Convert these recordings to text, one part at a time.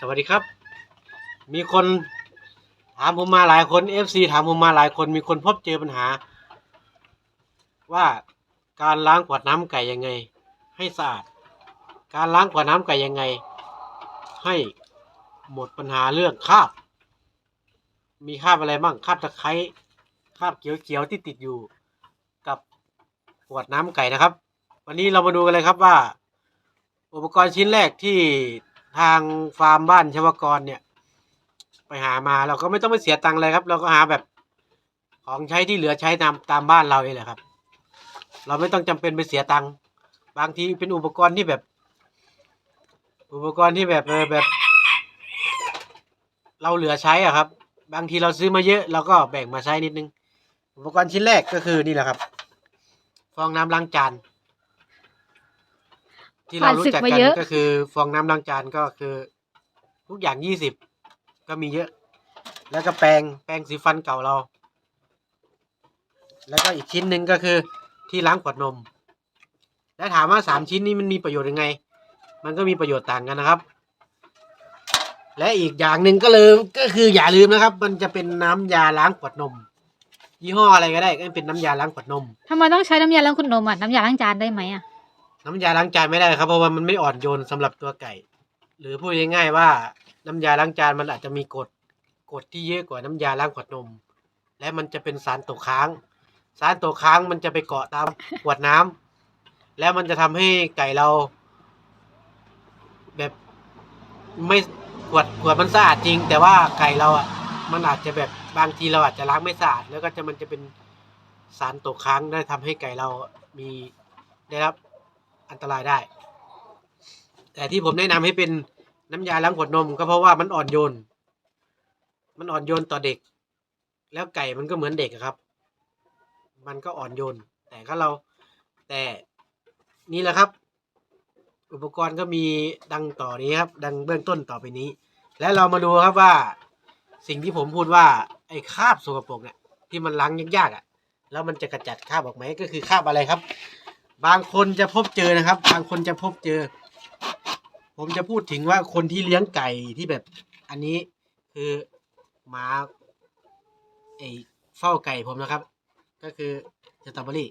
สวัสดีครับ มีคนถามผมมาหลายคน FC ถามผมมาหลายคน มีคนพบเจอปัญหา ว่าการล้างขวดน้ำไก่ยังไง ให้สะอาด การล้างขวดน้ำไก่ยังไง ให้หมดปัญหาเรื่องคราบ มีคราบอะไรบ้างคราบตะไคร้คราบเขียวๆที่ติดอยู่กับขวดน้ำไก่นะครับ วันนี้เรามาดูกันเลยครับว่า อุปกรณ์ชิ้นแรกที่ ทางฟาร์มบ้านชวกรเนี่ย ไปหามาเราก็ไม่ต้องไปเสียตังค์เลยครับ เราก็หาแบบของใช้ที่เหลือใช้ตามตามบ้านเราเองแหละครับ เราไม่ต้องจำเป็นไปเสียตังค์บางทีเป็นอุปกรณ์ที่แบบ อุปกรณ์ที่แบบเออแบบ เราเหลือใช้อะครับ บางทีเราซื้อมาเยอะเราก็แบ่งมาใช้นิดนึง อุปกรณ์ชิ้นแรกก็คือนี่แหละครับ ฟองน้ำล้างจาน ที่เรารู้จักผ่านศึกกัมานเยอะก็คือฟองน้ำล้างจานก็คือ ทุกอย่างยี่สิบก็มีเยอะ แล้วก็แปรงแปรงสีฟันเก่าเรา แล้วก็อีกชิ้นหนึ่งก็คือที่ล้างขวดนม แล้วถามว่าสามชิ้นนี้มันมีประโยชน์ยังไง มันก็มีประโยชน์ต่างกันนะครับ และอีกอย่างหนึ่งก็เลยก็คืออย่าลืมนะครับ มันจะเป็นน้ำยาล้างขวดนม ยี่ห้ออะไรก็ได้ก็เป็นน้ำยาล้างขวดนมทำไมต้องใช้น้ำยาล้างขวดนมอะน้ำยาล้างจานได้ไหมอะ น้ำยาล้างจานไม่ได้ครับ เพราะว่ามันไม่อ่อนโยนสำหรับตัวไก่ หรือพูดง่ายๆว่า น้ำยาล้างจานมันอาจจะมีกรดกรดที่เยอะกว่าน้ำยาล้างขวดนม และมันจะเป็นสารตกค้าง สารตกค้างมันจะไปเกาะตามขวดน้ำแล้วมันจะทำให้ไก่เรา แบบไม่ขวดขวดมันสะอาดจริง แต่ว่าไก่เราอะมันอาจจะแบบบางทีเราอาจจะล้างไม่สะอาดแล้วก็จะมันจะเป็นสารตกค้างได้ทำให้ไก่เรามีได้รับ อันตรายได้ แต่ที่ผมแนะนำให้เป็นน้ำยาล้างขวดนมก็เพราะว่ามันอ่อนโยน มันอ่อนโยนต่อเด็ก แล้วไก่มันก็เหมือนเด็กครับ มันก็อ่อนโยน แต่ก็เราแต่นี่แหละครับ อุปกรณ์ก็มีดังต่อนี้ครับ ดังเบื้องต้นต่อไปนี้ และเรามาดูครับว่า สิ่งที่ผมพูดว่า ไอ้คราบสกปรกเนี่ยที่มันล้างยากๆอะ แล้วมันจะกระจัดคราบออกไหมก็คือคราบอะไรครับ บางคนจะพบเจอนะครับ บางคนจะพบเจอ ผมจะพูดถึงว่าคนที่เลี้ยงไก่ที่แบบ อันนี้คือหมาไอเฝ้าไก่ผมนะครับ ก็คือสตรอเบอรี่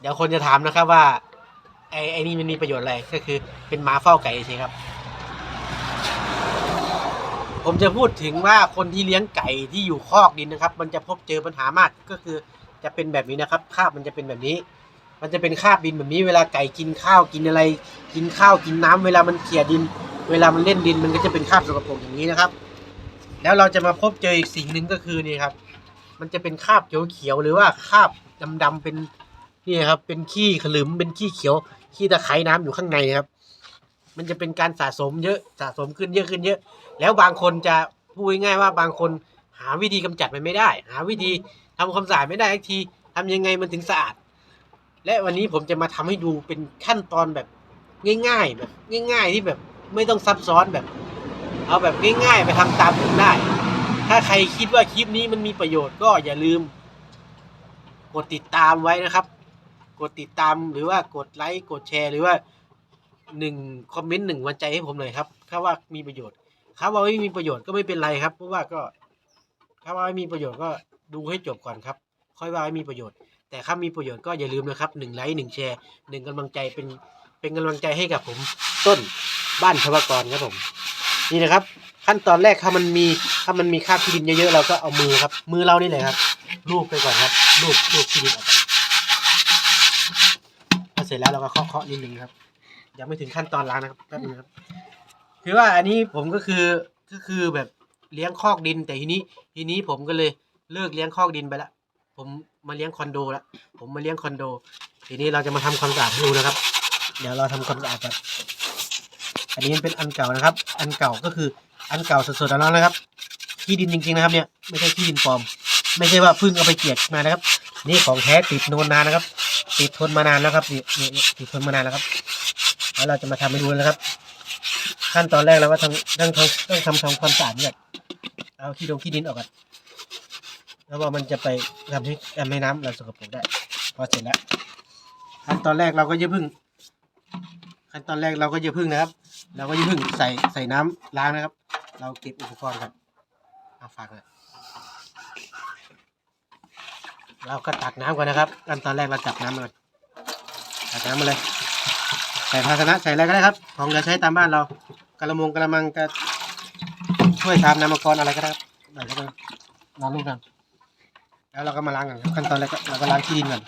เดี๋ยวคนจะถามนะครับว่าไอไอนี่มันมีประโยชน์อะไรก็คือเป็นหมาเฝ้าไก่ใช่ครับ ผมจะพูดถึงว่าคนที่เลี้ยงไก่ที่อยู่คอกดินนะครับ มันจะพบเจอปัญหามากก็คือ จะเป็นแบบนี้นะครับคราบมันจะเป็นแบบนี้ มันจะเป็นคราบดินแบบนี้ เวลาไก่กินข้าวกินอะไร กินข้าวกินน้ำเวลามันเขี่ยดิน เวลามันเล่นดินมันก็จะเป็นคราบสกปรกอย่างนี้นะครับ แล้วเราจะมาพบเจออีกสิ่งหนึ่งก็คือนี่ครับ มันจะเป็นคราบเขียวๆหรือว่าคราบดำๆเป็นนี่ครับเป็นขี้ขลึมเป็นขี้เขียวขี้ตะไคร่น้ำอยู่ข้างในครับ มันจะเป็นการสะสมเยอะสะสมขึ้นเยอะขึ้นเยอะ แล้วบางคนจะพูดง่ายๆว่าบางคนหาวิธีกำจัดมันไม่ได้ หาวิธี ทำความสะอาดไม่ได้ทักทีทำยังไงมันถึงสะอาด และวันนี้ผมจะมาทำให้ดูเป็นขั้นตอนแบบง่ายๆแบบง่าย ๆ ที่แบบไม่ต้องซับซ้อนแบบ เอาแบบง่ายๆ ไปทำตามผมได้ ถ้าใครคิดว่าคลิปนี้มันมีประโยชน์ก็อย่าลืม กดติดตามไว้นะครับ กดติดตามหรือว่ากดไลค์กดแชร์ หรือว่าหนึ่งคอมเมนต์หนึ่งวันใจให้ผมหน่อยครับถ้าว่ามีประโยชน์ถ้าว่าไม่มีประโยชน์ก็ไม่เป็นไรครับ เพราะว่าก็ถ้าว่าไม่มีประโยชน์ก็ ดูให้จบก่อนครับ ค่อยว่ามีประโยชน์ แต่ถ้ามีประโยชน์ก็อย่าลืมนะครับหนึ่งไลค์หนึ่งแชร์หนึ่งกำลังใจเป็นเป็นกำลังใจให้กับผมต้นบ้านชวกรครับผม นี่นะครับ ขั้นตอนแรกถ้ามันมีถ้ามันมีคราบที่ดินเยอะๆเราก็เอามือครับ มือเรานี่แหละครับลูบไปก่อนครับลูบลูบที่ดินออกพอเสร็จแล้วเราก็เคาะๆนิดนึงครับ ยังไม่ถึงขั้นตอนล้างนะครับแป๊บนึงครับ คือว่าอันนี้ผมก็คือก็คือแบบเลี้ยงคอกดินแต่ทีนี้ทีนี้ผมก็เลย เลิกเลี้ยงคอกดินไปละผมมาเลี้ยงคอนโดละผมมาเลี้ยงคอนโด ทีนี้เราจะมาทำความสะอาดให้ดูนะครับ เดี๋ยวเราทำความสะอาดแบบอันนี้เป็นอันเก่านะครับ อันเก่าก็คืออันเก่าสดๆร้อนๆนะครับขี้ดินจริงๆนะครับ เนี่ยไม่ใช่ขี้ดินปลอม ไม่ใช่ว่าพิ่งเอาไปเกลียดมานะครับ นี่ของแท้ติดโนนนานนะครับ ติดทนมานานแล้วครับนี่นี่ติดทนมานานแล้วครับ แล้วเราจะมาทำให้ดูนะครับ ขั้นตอนแรกเราก็ต้องต้องทำต้องทำทำความสะอาดเนี่ยเอาขี้ดงขี้ดินออกก่อน แล้วว่ามันจะไปทำให้ทำให้น้ำเราสกปรกได้ พอเสร็จแล้ว ขั้นตอนแรกเราก็อย่าเพิ่ง ขั้นตอนแรกเราก็อย่าพึ่งนะครับ เราก็อย่าพึ่งใส่ใส่น้ำล้างนะครับ เราเก็บอุปกรณ์ก่อนเอาฝากเลยเราก็ตักน้ำก่อนนะครับ ขั้นตอนแรกเราจับน้ำมาก่อนตักน้ำมาเลย ใส่ภาชนะใส่อะไรก็ได้ครับ ของเหลือใช้ตามบ้านเรากระมงกระมังกระช่วยทำน้ำมังกรอะไรก็ได้ครับใส่เข้าไปล้างลูกกัน แล้วเราก็มาล้างกันครับขั้นตอนแรกก็เราก็ล้างที่ดินก่อน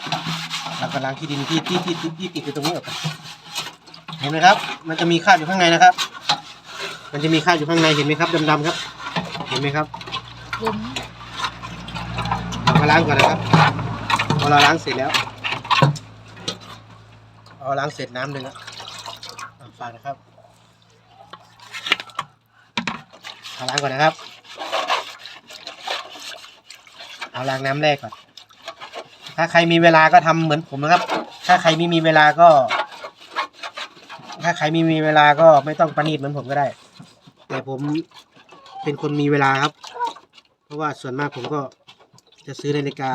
เราก็ล้างที่ดินที่ที่ที่ที่ติดอยู่ตรงนี้ออกไปเห็นไหมครับ มันจะมีคราบอยู่ข้างในนะครับ มันจะมีคราบอยู่ข้างในเห็นไหมครับดำๆครับ เห็นไหมครับมเรามาล้างก่อนนะครับพอเราล้างเสร็จแล้วพอาล้างเสร็จน้ำหนึ่งอะอะฝากนะครับเอาล้างก่อนนะครับ เอาล้างน้ำแรกก่อน ถ้าใครมีเวลาก็ทำเหมือนผมนะครับ ถ้าใครไม่มีเวลาก็ ถ้าใครไม่มีเวลาก็ไม่ต้องประณีตเหมือนผมก็ได้ แต่ผมเป็นคนมีเวลาครับ เพราะว่าส่วนมากผมก็จะซื้อนาฬิกา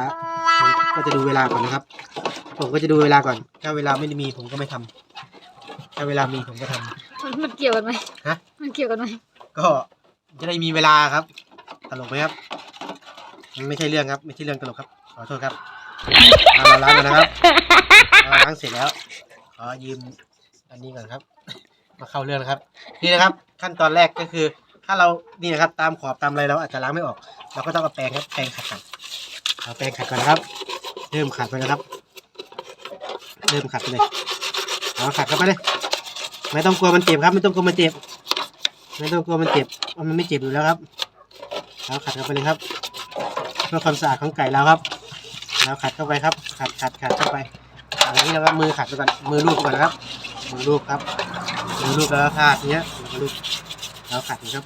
ผมก็จะดูเวลาก่อนนะครับ ผมก็จะดูเวลาก่อน ถ้าเวลาไม่ได้มีผมก็ไม่ทำถ้าเวลามีผมก็ทำมันมันเกี่ยวกันไหมฮะมันเกี่ยวกันไหมก็จะได้มีเวลาครับตลกไหมครับมัน ไม่ใช่เรื่องครับ ไม่ใช่เรื่องตลกครับ ขอโทษครับเอาล้างกันนะครับเราล้างเสร็จแล้ว ขอยืมอันนี้ก่อนครับ มาเข้าเรื่องนะครับ นี่นะครับ ขั้นตอนแรกก็คือ ถ้าเรานี่นะครับ ตามขอบตามอะไรเราอาจจะล้างไม่ออก เราก็ต้องเอาแปรงครับแปรงขัดก่อนเอาแปรงขัดก่อนนะครับ เริ่มขัดไปนะครับ เริ่มขัดไปเลยเอาขัดเข้าไปเลย ไม่ต้องกลัวมันเจ็บครับ ไม่ต้องกลัวมันเจ็บ ไม่ต้องกลัวมันเจ็บ มันไม่เจ็บอยู่แล้วครับเราขัดเข้าไปเลยครับ พื่อความสะอาดของไก่เราครับเราขัดเข้าไปครับ ขัดขัดขัดเข้าไปอันนี้เราก็มือขัดไปก่อนมือลูบก่อนนะครับ มือลูบครับ มือลูบแล้วก็ทาดเนี้ยเราก็ลูบเราขัดนะครับ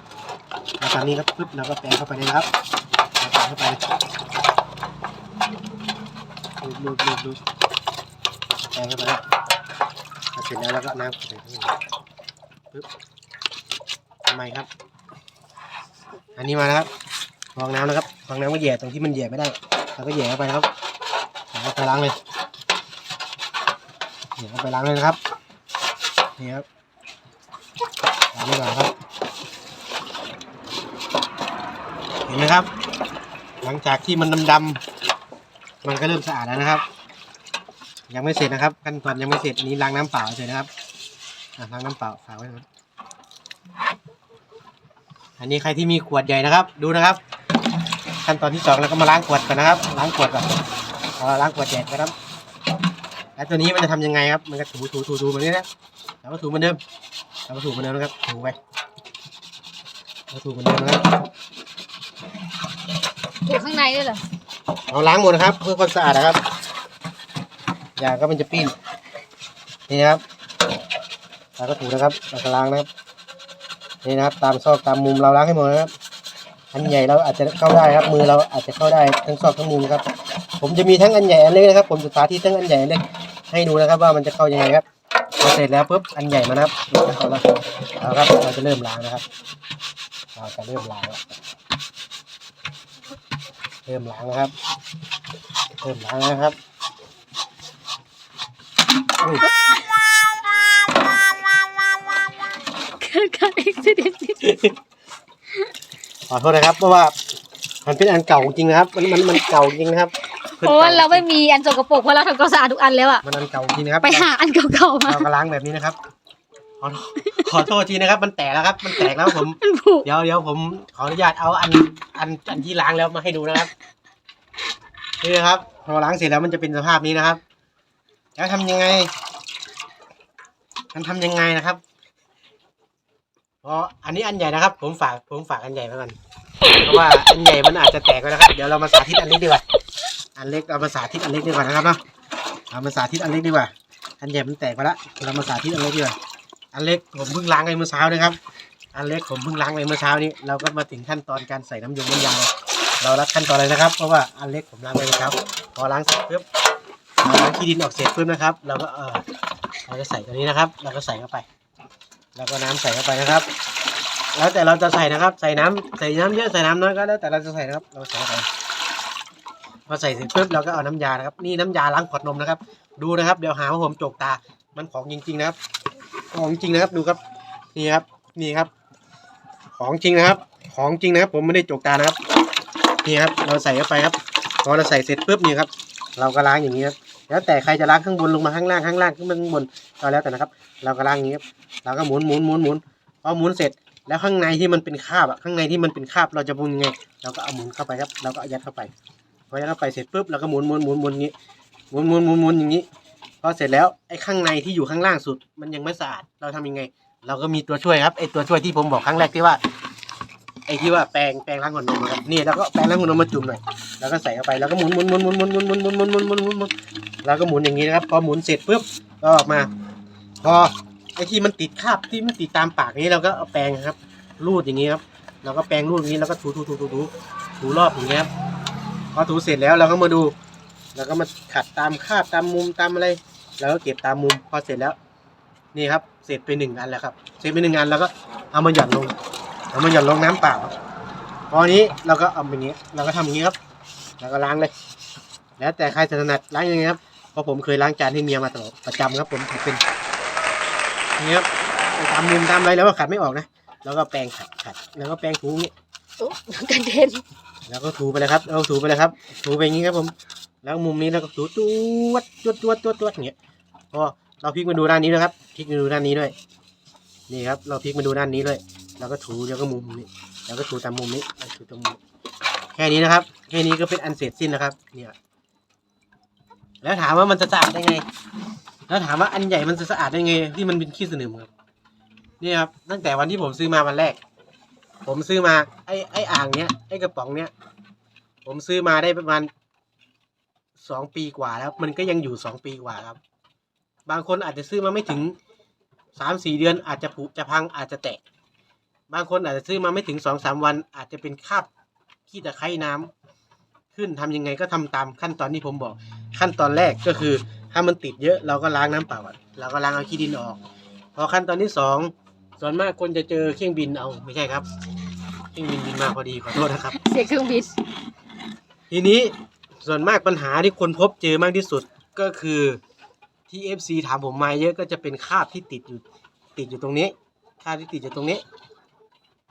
แล้วตอนนี้ครับปึ๊บเราก็แปรงเข้าไปเลยครับแปรงเข้าไปลูบลูบลูบลูบแปรงเข้าไปแล้วเสร็จแล้วเราก็น้ำใส่ข้างในปึ๊บทำไมครับ อันนี้มานะครับ ฟองน้ำนะครับฟองน้ำก็แหย่ตรงที่มันแหย่ไม่ได้เราก็แหย่เข้าไปครับแล้วก็ไปล้างเลยแย่เข้าไปล้างเลยนะครับนี่ครับล้างไปก่อนครับ เห็นไหมครับ หลังจากที่มันดำๆมันก็เริ่มสะอาดแล้วนะครับ ยังไม่เสร็จนะครับขั้นตอนยังไม่เสร็จอันนี้ล้างน้ำเปล่าเฉยนะครับอะล้างน้ำเปล่าฝากไว้นะอันนี้ใครที่มีขวดใหญ่นะครับ ดูนะครับ ขั้นตอนที่สองเราก็มาล้างขวดกันนะครับ ล้างขวดก่อนพอล้างขวดใหญ่นะครับ แล้วตัวนี้มันจะทำยังไงครับ มันก็ถูถูถูถูแบบนี้นะแล้วก็ถูเหมือนเดิมแล้วก็ถูเหมือนเดิมนะครับ ถูไปแล้วถูเหมือนเดิมนะครับถูกข้างในด้วยเหรอเอาล้างหมดนะครับ เพื่อความสะอาดนะครับ อย่าก็มันจะปิ้น นี่นะครับแล้วก็ถูนะครับแล้วก็ล้างนะครับ นี่นะครับ ตามซอกตามมุมเราล้างให้หมดนะครับ อันใหญ่เราอาจจะเข้าได้ครับ มือเราอาจจะเข้าได้ทั้งซอกทั้งมุมครับ ผมจะมีทั้งอันใหญ่อันเล็กนะครับ ผมจะสาธิตทั้งอันใหญ่อันเล็กให้ดูนะครับ ว่ามันจะเข้ายังไงครับพอเสร็จแล้วปุ๊บอันใหญ่มานะครับเอาละเอาครับเราจะเริ่มล้างนะครับ เราจะเริ่มล้างแล้วเริ่มล้างนะครับเริ่มล้างนะครับอุ้ยเกิดการอุบิเหตุ ขอโทษนะครับเพราะว่ามันเป็นอันเก่าจริงนะครับ มันมันมันเก่าจริงนะครับเพราะว่าเราไม่มีอันสกปรกเพราะเราทำความสะอาดทุกอันแล้วอะมันอันเก่าจริงนะครับไปหาอันเก่าๆมาเราก็ล้างแบบนี้นะครับ ขอขอโทษทีนะครับ มันแตกแล้วครับ มันแตกแล้วผม มันผุเดี๋ยวเดี๋ยวผมขออนุญาตเอาอันอันอันที่ล้างแล้วมาให้ดูนะครับนี่นะครับพอล้างเสร็จแล้วมันจะเป็นสภาพนี้นะครับ แล้วทำยังไง มันทำยังไงนะครับ เพราะอันนี้อันใหญ่นะครับ ผมฝากผมฝากอันใหญ่ไว้ก่อนเพราะว่าอันใหญ่มันอาจจะแตกไปนะครับ เดี๋ยวเรามาสาธิตอันเล็กดีกว่า อันเล็กเรามาสาธิตอันเล็กดีกว่านะครับเนาะเรามาสาธิตอันเล็กดีกว่า อันใหญ่มันแตกไปแล้วเรามาสาธิตอันเล็กดีกว่าอันเล็กผมเพิ่งล้างไปเมื่อเช้านะครับ อันเล็กผมเพิ่งล้างไปเมื่อเช้านี้ เราก็มาถึงขั้นตอนการใส่น้ำยงน้ำยาเรารัดขั้นตอนเลยนะครับ เพราะว่าอันเล็กผมล้างไปเมื่อเช้าพอล้างเสร็จปุ๊บเราล้างขี้ดินออกเสร็จปุ๊บนะครับ เราก็เออเราจะใส่ตัวนี้นะครับ เราก็ใส่เข้าไป แล้วก็น้ำใส่เข้าไปนะครับ แล้วแต่เราจะใส่นะครับ ใส่น้ำใส่น้ำเยอะใส่น้ำน้อยก็แล้วแต่เราจะใส่นะครับ เราใส่ไปพอใส่เสร็จปุ๊บเราก็เอาน้ำยานะครับ นี่น้ำยาล้างขวดนมนะครับ ดูนะครับเดี๋ยวหาว่าผมโจกตา มันของจริงๆนะครับ ของจริงนะครับดูครับ นี่ครับ นี่ครับ ของจริงนะครับ ของจริงนะครับ ผมไม่ได้จกตานะครับ นี่ครับ เราใส่เข้าไปครับ พอเราใส่เสร็จปุ๊บนี่ครับ เราก็ล้างอย่างนี้ครับ แล้วแต่ใครจะล้างข้างบนลงมาข้างล่างข้างล่างขึ้นมาข้างบนก็แล้วแต่นะครับ เราก็ล้างอย่างนี้ครับเราก็หมุนหมุนหมุนหมุนพอหมุนเสร็จแล้วข้างในที่มันเป็นคราบอะข้างในที่มันเป็นคราบเราจะหมุนยังไงเราก็เอาหมุนเข้าไปครับเราก็ยัดเข้าไปพอยัดเข้าไปเสร็จปุ๊บเราก็หมุนหมุนหมุนหมุนอย่างนี้หมุนหมุนหมุนหมุนอย่างนี้พอเสร็จแล้วไอ้ข้างในที่อยู่ข้างล่างสุด มันยังไม่สะอาดเราทำยังไง เราก็มีตัวช่วยครับไอ้ตัวช่วยที่ผมบอกครั้งแรกที่ว่า ไอ้ที่ว่าแปรงแปรงล้างหัวนมครับนี่แล้วก็แปรงล้างหัวนมมาจุ่มหน่อยแล้วก็ใส่เข้าไปแล้วก็หมุนหมุนหมุนหมุนหมุนหมุนหมุนหมุนหมุนหมุนหมุนหมุนหมุนแล้วก็หมุนอย่างนี้นะครับพอหมุนเสร็จปุ๊บก็ออกมา พอไอ้ที่มันติดคราบที่มันติดตามปากนี้เราก็เอาแปรงครับรูดอย่างนี้ครับเราก็แปรงรูดอย่างนี้แล้วก็ถูถูถูถูถูถูรอบอย่างนี้ครับพอถูเสร็จแล้วเราก็มาดูแล้วก็มาขัดตามคราบตามมุมตามอะไรแล้วก็เก็บตามมุมพอเสร็จแล้ว นี่ครับเสร็จไปหนึ่งอันแล้วครับ เสร็จไปหนึ่งอันแล้วก็เอามาหย่อนลง เอามาหย่อนลงน้ำเปล่าพอนี้เราก็เอาอย่างนี้ เราก็ทำอย่างนี้ครับ แล้วก็ล้างเลย แล้วแต่ใครจะถนัดล้างยังไงครับ เพราะผมเคยล้างจานให้เมียมาตลอดประจำครับผมเป็นอย่างนี้ครับไปตามมุมตามอะไรแล้วก็ขัดไม่ออกนะ แล้วก็แปรงขัดขัด แล้วก็แปรงถูอย่างนี้โอ้กันเด็นแล้วก็ถูไปเลยครับเอาถูไปเลยครับ ถูไปอย่างนี้ครับผม แล้วมุมนี้แล้วก็ถูจวดจวดจวดจวดจวดอย่างเงี้ยพอเราพลิกมาดูด้านนี้ด้วยครับ พลิกมาดูด้านนี้ด้วย นี่ครับ เราพลิกมาดูด้านนี้ด้วย แล้วก็ถูแล้วก็มุมนี้แล้วก็ถูตามมุมนี้แล้วถูตรงมุมแค่นี้นะครับ แค่นี้ก็เป็นอันเสร็จสิ้นนะครับ เนี่ย แล้วถามว่ามันจะสะอาดได้ไง แล้วถามว่าอันใหญ่มันจะสะอาดได้ไง ที่มันเป็นขี้สนิมครับนี่ครับตั้งแต่วันที่ผมซื้อมาวันแรก ผมซื้อมา ไอ้ไอ้อ่างเนี้ยไอ้กระป๋องเนี้ยผมซื้อมาได้ประมาณสองปีกว่าแล้ว มันก็ยังอยู่สองปีกว่าครับ บางคนอาจจะซื้อมาไม่ถึงสามสี่เดือนอาจจะผุจะพังอาจจะแตก บางคนอาจจะซื้อมาไม่ถึงสองสามวัน อาจจะเป็นคราบขี้ตะไคร่น้ำขึ้นทำยังไงก็ทำตามขั้นตอนที่ผมบอก ขั้นตอนแรกก็คือถ้ามันติดเยอะเราก็ล้างน้ำเปล่าก่อนเราก็ล้างเอาขี้ดินออกพอขั้นตอนที่สองส่วนมากคนจะเจอเครื่องบินเอาไม่ใช่ครับ เครื่องบินบินมาพอดีขอโทษนะครับ เสียเครื่องบินทีนี้ส่วนมากปัญหาที่คนพบเจอมากที่สุดก็คือที่ FC ถามผมมาเยอะก็จะเป็นคราบที่ติดอยู่ติดอยู่ตรงนี้คราบที่ติดอยู่ตรงนี้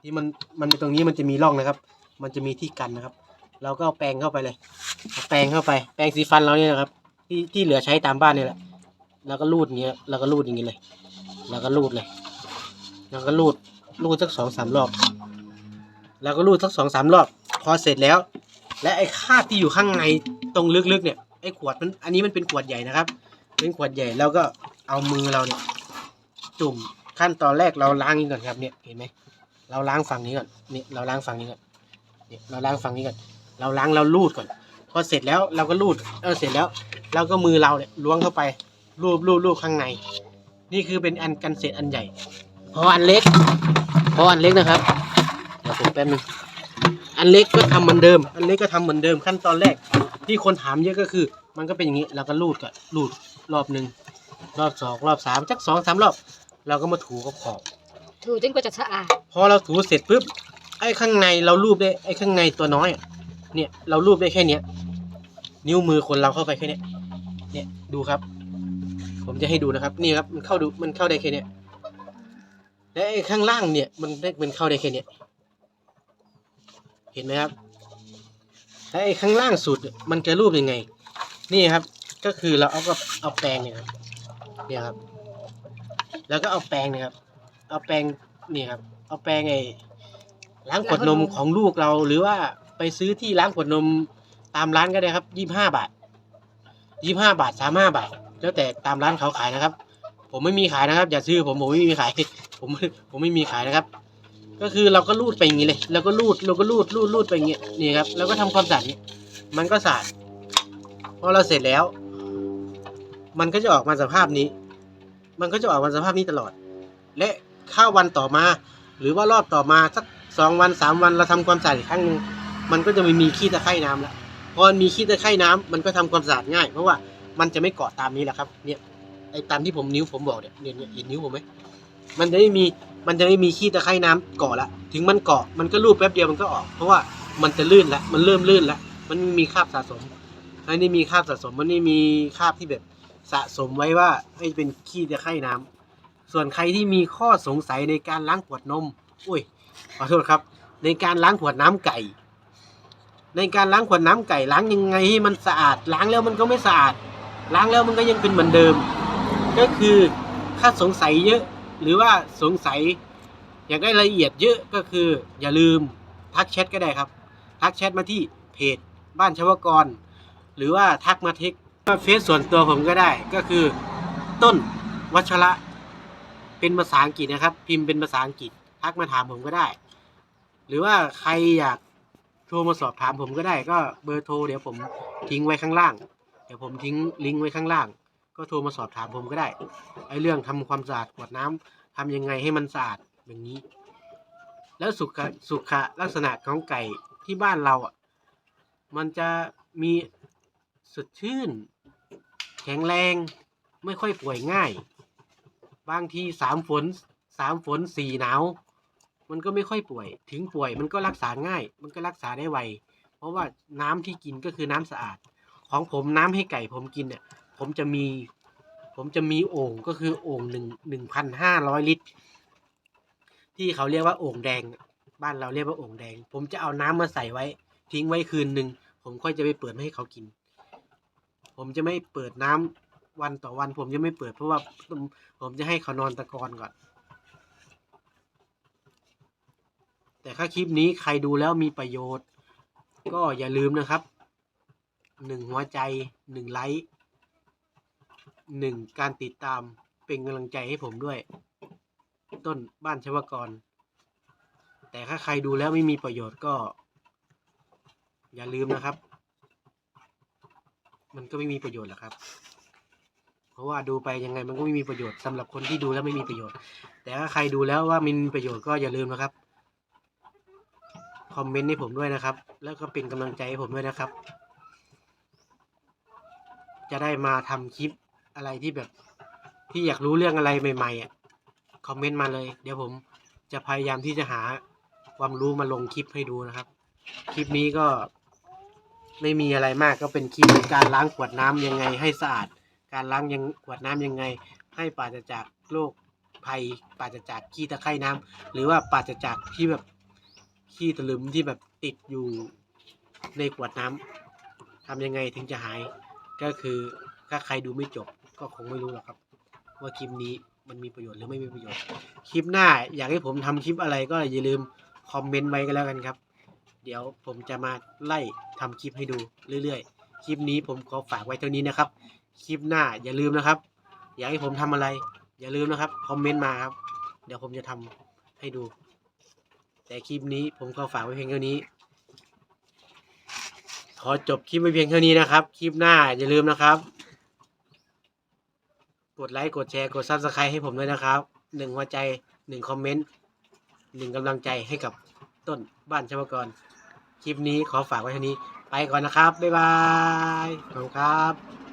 ที่มันมันตรงนี้มันจะมีร่องนะครับ มันจะมีที่กันนะครับ เราก็เอาแปรงเข้าไปเลยเอาแปรงเข้าไป แปรงสีฟันเราเนี่ยนะครับ ที่ที่เหลือใช้ตามบ้านเนี่ยแหละแล้วก็รูดอย่างเงี้ยแล้วก็รูดอย่างงี้เลยแล้วก็รูดเลยแล้วก็รูดรูดสักสองสามรอบแล้วก็รูดสักสองสามรอบ พอเสร็จแล้ว และไอ้คาบที่อยู่ข้างในตรงลึกๆเนี่ยไอ้ขวดมันอันนี้มันเป็นขวดใหญ่นะครับ เป็นขวดใหญ่แล้วก็เอามือเราเนี่ยจุ่มขั้นตอนแรกเราล้างก่อนครับเนี่ยเห็นไหม เราล้างฝั่งนี้ก่อนนี่เราล้างฝั่งนี้ก่อนนี่เราล้างฝั่งนี้ก่อนเราล้างเราลูดก่อนพอเสร็จแล้วเราก็ลูดเออเสร็จแล้วเราก็มือเราเนี่ยล้วงเข้าไปลูบลูบลูบข้างใน นี่คือเป็นอันกันเสร็จอันใหญ่ พออันเล็ก พออันเล็กนะครับเดี๋ยวผมแป๊บนึงอันเล็กก็ทำเหมือนเดิม อันเล็กก็ทำเหมือนเดิมขั้นตอนแรก ที่คนถามเยอะก็คือ มันก็เป็นอย่างนี้เราก็ลูดก่อนลูดรอบหนึ่งรอบสองรอบสามจักสองสามรอบ เราก็มาถูกับขอบ ถูจนกว่าจะสะอาด พอเราถูเสร็จปุ๊บไอ้ข้างในเราลูบได้ไอ้ข้างในตัวน้อยอะเนี่ยเราลูบได้แค่เนี้ย นิ้วมือคนเราเข้าไปแค่เนี้ยเนี่ยดูครับ ผมจะให้ดูนะครับ นี่ครับมันเข้าดูมันเข้าได้แค่เนี้ยและไอ้ข้างล่างเนี่ยมันได้มันเข้าได้แค่เนี้ยเห็นไหมครับและไอ้ข้างล่างสุดมันจะรูปยังไง นี่ครับก็คือเราเอากับเอาแปรงเนี่ยครับเนี่ยครับ แล้วก็เอาแปรงเนี่ยครับ เอาแปรงนี่ครับ เอาแปรงไอ้ล้างขวดนมของลูกเรา หรือว่าไปซื้อที่ล้างขวดนมตามร้านก็ได้ครับยี่ห้าบาทยี่ห้าบาทสามห้าบาท แล้วแต่ตามร้านเขาขายนะครับ ผมไม่มีขายนะครับ อย่าซื้อผมผมไม่มีขายผมผมไม่มีขายนะครับ ก็คือเราก็รูดไปอย่างนี้เลยแล้วก็รูดเราก็รูดรูดรูดไปอย่างนี้นี่ครับแล้วก็ทำความสะอาดนี้มันก็สะอาดพอเราเสร็จแล้ว มันก็จะออกมาสภาพนี้ มันก็จะออกมาสภาพนี้ตลอด และ ข้าววันต่อมา หรือว่ารอบต่อมาสักสองวันสามวันเราทำความสะอาดอีกครั้งหนึงมันก็จะไม่มีขี้ตะไคร่น้ำแล้วพอมันมีขี้ตะไคร่น้ำมันก็ทำความสะอาดง่าย เพราะว่ามันจะไม่เกาะตามนี้แหละครับเนี่ยไอ้ตามที่ผมนิ้วผมบอกเนี่ยเนี่ยเห็นนิ้วผมไหมมันจะไม่มีมันจะไม่มีขี้ตะไคร่น้ำเกาะละถึงมันเกาะมันก็รูปแป๊บเดียวมันก็ออก เพราะว่ามันจะลื่นละมันเริ่มลื่นละมันมีคราบสะสมอันนี้มีคราบสะสมมันไม่มีคราบที่แบบสะสมไว้ว่าให้เป็นขี้ตะไคร่น้ำ ส่วนใครที่มีข้อสงสัยในการล้างขวดนม อุ้ย ขอโทษครับ ในการล้างขวดน้ำไก่ ในการล้างขวดน้ำไก่ล้างยังไงให้มันสะอาด ล้างแล้วมันก็ไม่สะอาด ล้างแล้วมันก็ยังเป็นเหมือนเดิม ก็คือถ้าสงสัยเยอะ หรือว่าสงสัยอยากได้รายละเอียดเยอะก็คือ อย่าลืมทักแชทก็ได้ครับ ทักแชทมาที่เพจบ้านชาวกร หรือว่าทักมาเทคมาเฟซส่วนตัวผมก็ได้ก็คือ ต้นวัชระ เป็นภาษาอังกฤษนะครับ พิมพ์เป็นภาษาอังกฤษทักมาถามผมก็ได้ หรือว่าใครอยากโทรมาสอบถามผมก็ได้ก็เบอร์โทรเดี๋ยวผมทิ้งไว้ข้างล่าง เดี๋ยวผมทิ้งลิงก์ไว้ข้างล่าง ก็โทรมาสอบถามผมก็ได้ไอ้เรื่องทำความสะอาดขวดน้ำทำยังไงให้มันสะอาดอย่างนี้ แล้วสุขสุขลักษณะของไก่ที่บ้านเราอะมันจะมีสดชื่น แข็งแรงไม่ค่อยป่วยง่าย บางทีสามฝนสามฝนสี่หนาว มันก็ไม่ค่อยป่วย ถึงป่วยมันก็รักษาง่าย มันก็รักษาได้ไว เพราะว่าน้ำที่กินก็คือน้ำสะอาด ของผมน้ำให้ไก่ผมกินเนี่ย ผมจะมี ผมจะมีโอ่งก็คือโอ่งหนึ่งหนึ่งพันห้าร้อยลิตร ที่เขาเรียกว่าโอ่งแดง บ้านเราเรียกว่าโอ่งแดง ผมจะเอาน้ำมาใส่ไว้ ทิ้งไว้คืนหนึ่งผมค่อยจะไปเปิดให้เขากิน ผมจะไม่เปิดน้ำ วันต่อวันผมจะไม่เปิดเพราะว่าผมผมจะให้เขานอนตะกอนก่อน แต่ถ้าคลิปนี้ใครดูแล้วมีประโยชน์ ก็อย่าลืมนะครับหนึ่งหัวใจหนึ่งไลค์หนึ่งการติดตามเป็นกำลังใจให้ผมด้วย ต้นบ้านชวกร แต่ถ้าใครดูแล้วไม่มีประโยชน์ก็ อย่าลืมนะครับ มันก็ไม่มีประโยชน์หรอกครับ เพราะว่าดูไปยังไงมันก็ไม่มีประโยชน์สำหรับคนที่ดูแล้วไม่มีประโยชน์ แต่ถ้าใครดูแล้วว่ามันมีประโยชน์ก็อย่าลืมนะครับคอมเมนต์ให้ผมด้วยนะครับ แล้วก็เป็นกำลังใจให้ผมด้วยนะครับ จะได้มาทำคลิปอะไรที่แบบที่อยากรู้เรื่องอะไรใหม่ๆอะคอมเมนต์มาเลย เดี๋ยวผมจะพยายามที่จะหาความรู้มาลงคลิปให้ดูนะครับ คลิปนี้ก็ไม่มีอะไรมากก็เป็นคลิปการล้างขวดน้ำยังไงให้สะอาด การล้างยังขวดน้ำยังไง ให้ปราศจากโรคภัยปราศจากขี้ตะไคร่น้ำหรือว่าปราศจากที่แบบขี้ตะลึมที่แบบติดอยู่ในขวดน้ำทำยังไงถึงจะหาย ก็คือถ้าใครดูไม่จบก็คงไม่รู้หรอกครับ ว่าคลิปนี้มันมีประโยชน์หรือไม่มีประโยชน์ คลิปหน้าอยากให้ผมทำคลิปอะไรก็อย่าลืมคอมเมนต์ไว้กันแล้วกันครับ เดี๋ยวผมจะมาไล่ทำคลิปให้ดูเรื่อยๆ คลิปนี้ผมขอฝากไว้เท่านี้นะครับ คลิปหน้าอย่าลืมนะครับ อยากให้ผมทำอะไร อย่าลืมนะครับคอมเมนต์มาครับ เดี๋ยวผมจะทำให้ดู แต่คลิปนี้ผมก็ฝากไว้เพียงเท่านี้ ขอจบคลิปไว้เพียงเท่านี้นะครับ คลิปหน้าอย่าลืมนะครับ กดไลค์กดแชร์กดซับสไครต์ให้ผมด้วยนะครับหนึ่งหัวใจหนึ่งคอมเมนต์หนึ่งกำลังใจให้กับต้นบ้านชาวกร คลิปนี้ขอฝากไว้เท่านี้ ไปก่อนนะครับ บ๊ายบายขอบคุณครับ